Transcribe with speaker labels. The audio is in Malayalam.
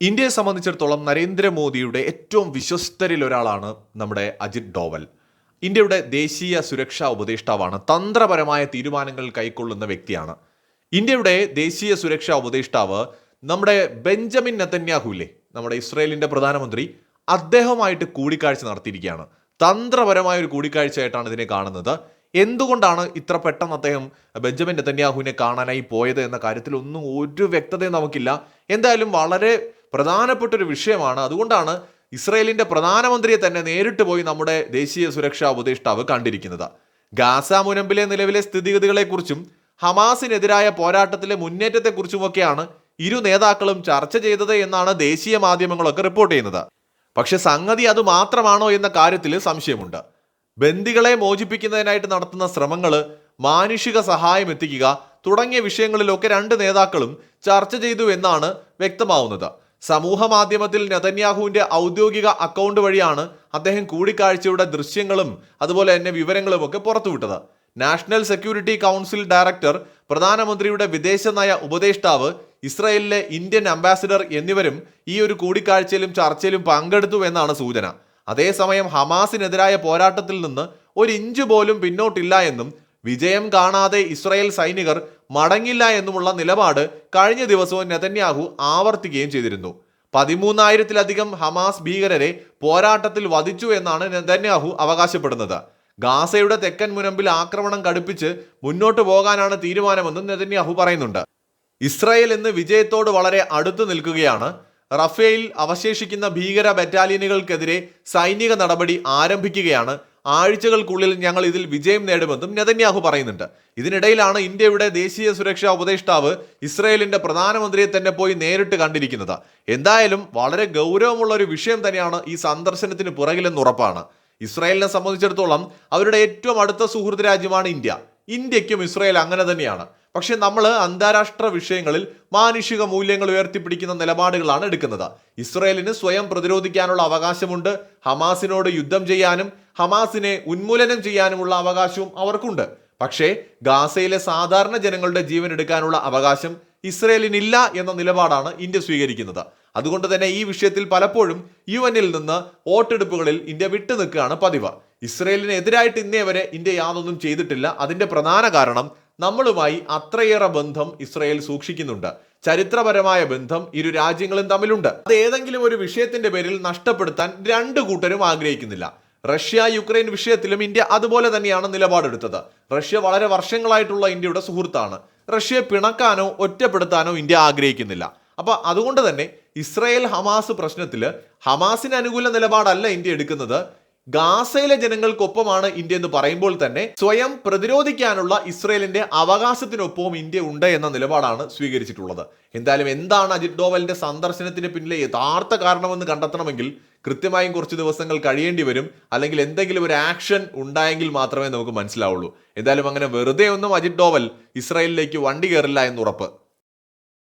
Speaker 1: ഇന്ത്യയെ സംബന്ധിച്ചിടത്തോളം നരേന്ദ്രമോദിയുടെ ഏറ്റവും വിശ്വസ്തരിൽ ഒരാളാണ് നമ്മുടെ അജിത് ഡോവൽ. ഇന്ത്യയുടെ ദേശീയ സുരക്ഷാ ഉപദേഷ്ടാവാണ്. തന്ത്രപരമായ തീരുമാനങ്ങൾ കൈക്കൊള്ളുന്ന വ്യക്തിയാണ്. ഇന്ത്യയുടെ ദേശീയ സുരക്ഷാ ഉപദേഷ്ടാവ് നമ്മുടെ ബെഞ്ചമിൻ നെത്തന്യാഹുല്ലേ നമ്മുടെ ഇസ്രയേലിന്റെ പ്രധാനമന്ത്രി അദ്ദേഹമായിട്ട് കൂടിക്കാഴ്ച നടത്തിയിരിക്കുകയാണ്. തന്ത്രപരമായ ഒരു കൂടിക്കാഴ്ചയായിട്ടാണ് ഇതിനെ കാണുന്നത്. എന്തുകൊണ്ടാണ് ഇത്ര പെട്ടെന്ന് അദ്ദേഹം ബെഞ്ചമിൻ നെത്തന്യാഹുവിനെ കാണാനായി പോയത് എന്ന കാര്യത്തിൽ ഒന്നും ഒരു വ്യക്തതയും നമുക്കില്ല. എന്തായാലും വളരെ പ്രധാനപ്പെട്ട ഒരു വിഷയമാണ്. അതുകൊണ്ടാണ് ഇസ്രയേലിന്റെ പ്രധാനമന്ത്രിയെ തന്നെ നേരിട്ട് പോയി നമ്മുടെ ദേശീയ സുരക്ഷാ ഉപദേഷ്ടാവ് കണ്ടിരിക്കുന്നത്. ഗാസ മുനമ്പിലെ നിലവിലെ സ്ഥിതിഗതികളെക്കുറിച്ചും ഹമാസിനെതിരായ പോരാട്ടത്തിലെ മുന്നേറ്റത്തെക്കുറിച്ചുമൊക്കെയാണ് ഇരു നേതാക്കളും ചർച്ച ചെയ്തത് എന്നാണ് ദേശീയ മാധ്യമങ്ങളൊക്കെ റിപ്പോർട്ട് ചെയ്യുന്നത്. പക്ഷെ സംഗതി അത് മാത്രമാണോ എന്ന കാര്യത്തിൽ സംശയമുണ്ട്. ബന്ദികളെ മോചിപ്പിക്കുന്നതിനായിട്ട് നടത്തുന്ന ശ്രമങ്ങൾ മാനുഷിക സഹായം എത്തിക്കുക തുടങ്ങിയ വിഷയങ്ങളിലൊക്കെ രണ്ട് നേതാക്കളും ചർച്ച ചെയ്തു എന്നാണ് വ്യക്തമാവുന്നത്. സമൂഹ മാധ്യമത്തിൽ നെതന്യാഹുവിന്റെ ഔദ്യോഗിക അക്കൗണ്ട് വഴിയാണ് അദ്ദേഹം കൂടിക്കാഴ്ചയുടെ ദൃശ്യങ്ങളും അതുപോലെ തന്നെ വിവരങ്ങളും ഒക്കെ പുറത്തുവിട്ടത്. നാഷണൽ സെക്യൂരിറ്റി കൗൺസിൽ ഡയറക്ടർ പ്രധാനമന്ത്രിയുടെ വിദേശ നയ ഉപദേഷ്ടാവ് ഇസ്രയേലിലെ ഇന്ത്യൻ അംബാസിഡർ എന്നിവരും ഈ ഒരു കൂടിക്കാഴ്ചയിലും ചർച്ചയിലും പങ്കെടുത്തു എന്നാണ് സൂചന. അതേസമയം ഹമാസിനെതിരായ പോരാട്ടത്തിൽ നിന്ന് ഒരു ഇഞ്ച് പോലും പിന്നോട്ടില്ല എന്നും വിജയം കാണാതെ ഇസ്രായേൽ സൈനികർ മടങ്ങില്ല എന്നുമുള്ള നിലപാട് കഴിഞ്ഞ ദിവസവും നെതന്യാഹു ആവർത്തിക്കുകയും ചെയ്തിരുന്നു. പതിമൂന്നായിരത്തിലധികം ഹമാസ് ഭീകരരെ പോരാട്ടത്തിൽ വധിച്ചു എന്നാണ് നെതന്യാഹു അവകാശപ്പെടുന്നത്. ഗാസയുടെ തെക്കൻ മുനമ്പിൽ ആക്രമണം കടുപ്പിച്ച് മുന്നോട്ട് പോകാനാണ് തീരുമാനമെന്നും നെതന്യാഹു പറയുന്നുണ്ട്. ഇസ്രായേൽ ഇന്ന് വിജയത്തോട് വളരെ അടുത്തു നിൽക്കുകയാണ്. റഫേൽ അവശേഷിക്കുന്ന ഭീകര ബറ്റാലിയനുകൾക്കെതിരെ സൈനിക നടപടി ആരംഭിക്കുകയാണ് ആഴ്ചകൾക്കുള്ളിൽ ഞങ്ങൾ ഇതിൽ വിജയം നേടുമെന്നും നെതന്യാഹു പറയുന്നുണ്ട്. ഇതിനിടയിലാണ് ഇന്ത്യയുടെ ദേശീയ സുരക്ഷാ ഉപദേഷ്ടാവ് ഇസ്രയേലിന്റെ പ്രധാനമന്ത്രിയെ തന്നെ പോയി നേരിട്ട് കണ്ടിരിക്കുന്നത്. എന്തായാലും വളരെ ഗൗരവമുള്ള ഒരു വിഷയം തന്നെയാണ് ഈ സന്ദർശനത്തിന് പുറകിലെന്ന് ഉറപ്പാണ്. ഇസ്രായേലിനെ സംബന്ധിച്ചിടത്തോളം അവരുടെ ഏറ്റവും അടുത്ത സുഹൃത്ത് രാജ്യമാണ് ഇന്ത്യ. ഇന്ത്യക്കും ഇസ്രയേൽ അങ്ങനെ തന്നെയാണ്. പക്ഷെ നമ്മൾ അന്താരാഷ്ട്ര വിഷയങ്ങളിൽ മാനുഷിക മൂല്യങ്ങൾ ഉയർത്തിപ്പിടിക്കുന്ന നിലപാടുകളാണ് എടുക്കുന്നത്. ഇസ്രയേലിന് സ്വയം പ്രതിരോധിക്കാനുള്ള അവകാശമുണ്ട്. ഹമാസിനോട് യുദ്ധം ചെയ്യാനും ഹമാസിനെ ഉന്മൂലനം ചെയ്യാനുമുള്ള അവകാശവും അവർക്കുണ്ട്. പക്ഷേ ഗാസയിലെ സാധാരണ ജനങ്ങളുടെ ജീവൻ എടുക്കാനുള്ള അവകാശം ഇസ്രയേലിനില്ല എന്ന നിലപാടാണ് ഇന്ത്യ സ്വീകരിക്കുന്നത്. അതുകൊണ്ട് തന്നെ ഈ വിഷയത്തിൽ പലപ്പോഴും യു എന്നിൽ നിന്ന് വോട്ടെടുപ്പുകളിൽ ഇന്ത്യ വിട്ടുനിൽക്കുകയാണ് പതിവ്. ഇസ്രയേലിനെതിരായിട്ട് ഇന്നേ വരെ ഇന്ത്യ യാതൊന്നും ചെയ്തിട്ടില്ല. അതിന്റെ പ്രധാന കാരണം നമ്മളുമായി അത്രയേറെ ബന്ധം ഇസ്രയേൽ സൂക്ഷിക്കുന്നുണ്ട്. ചരിത്രപരമായ ബന്ധം ഇരു രാജ്യങ്ങളും തമ്മിലുണ്ട്. അത് ഏതെങ്കിലും ഒരു വിഷയത്തിന്റെ പേരിൽ നഷ്ടപ്പെടുത്താൻ രണ്ടു കൂട്ടരും ആഗ്രഹിക്കുന്നില്ല. റഷ്യ യുക്രൈൻ വിഷയത്തിലും ഇന്ത്യ അതുപോലെ തന്നെയാണ് നിലപാടെടുത്തത്. റഷ്യ വളരെ വർഷങ്ങളായിട്ടുള്ള ഇന്ത്യയുടെ സുഹൃത്താണ്. റഷ്യയെ പിണക്കാനോ ഒറ്റപ്പെടുത്താനോ ഇന്ത്യ ആഗ്രഹിക്കുന്നില്ല. അപ്പൊ അതുകൊണ്ട് തന്നെ ഇസ്രയേൽ ഹമാസ് പ്രശ്നത്തിൽ ഹമാസിന് അനുകൂല നിലപാടല്ല ഇന്ത്യ എടുക്കുന്നത്. ഗാസയിലെ ജനങ്ങൾക്കൊപ്പമാണ് ഇന്ത്യ എന്ന് പറയുമ്പോൾ തന്നെ സ്വയം പ്രതിരോധിക്കാനുള്ള ഇസ്രയേലിന്റെ അവകാശത്തിനൊപ്പവും ഇന്ത്യ ഉണ്ട് എന്ന നിലപാടാണ് സ്വീകരിച്ചിട്ടുള്ളത്. എന്തായാലും എന്താണ് അജിത് ഡോവലിന്റെ സന്ദർശനത്തിന് പിന്നിലെ യഥാർത്ഥ കാരണമെന്ന് കണ്ടെത്തണമെങ്കിൽ കൃത്യമായും കുറച്ച് ദിവസങ്ങൾ കഴിയേണ്ടി വരും. അല്ലെങ്കിൽ എന്തെങ്കിലും ഒരു ആക്ഷൻ ഉണ്ടായെങ്കിൽ മാത്രമേ നമുക്ക് മനസ്സിലാവുള്ളൂ. എന്തായാലും അങ്ങനെ വെറുതെ ഒന്നും അജിത് ഡോവൽ ഇസ്രയേലിലേക്ക് വണ്ടി കയറില്ല എന്ന് ഉറപ്പ്.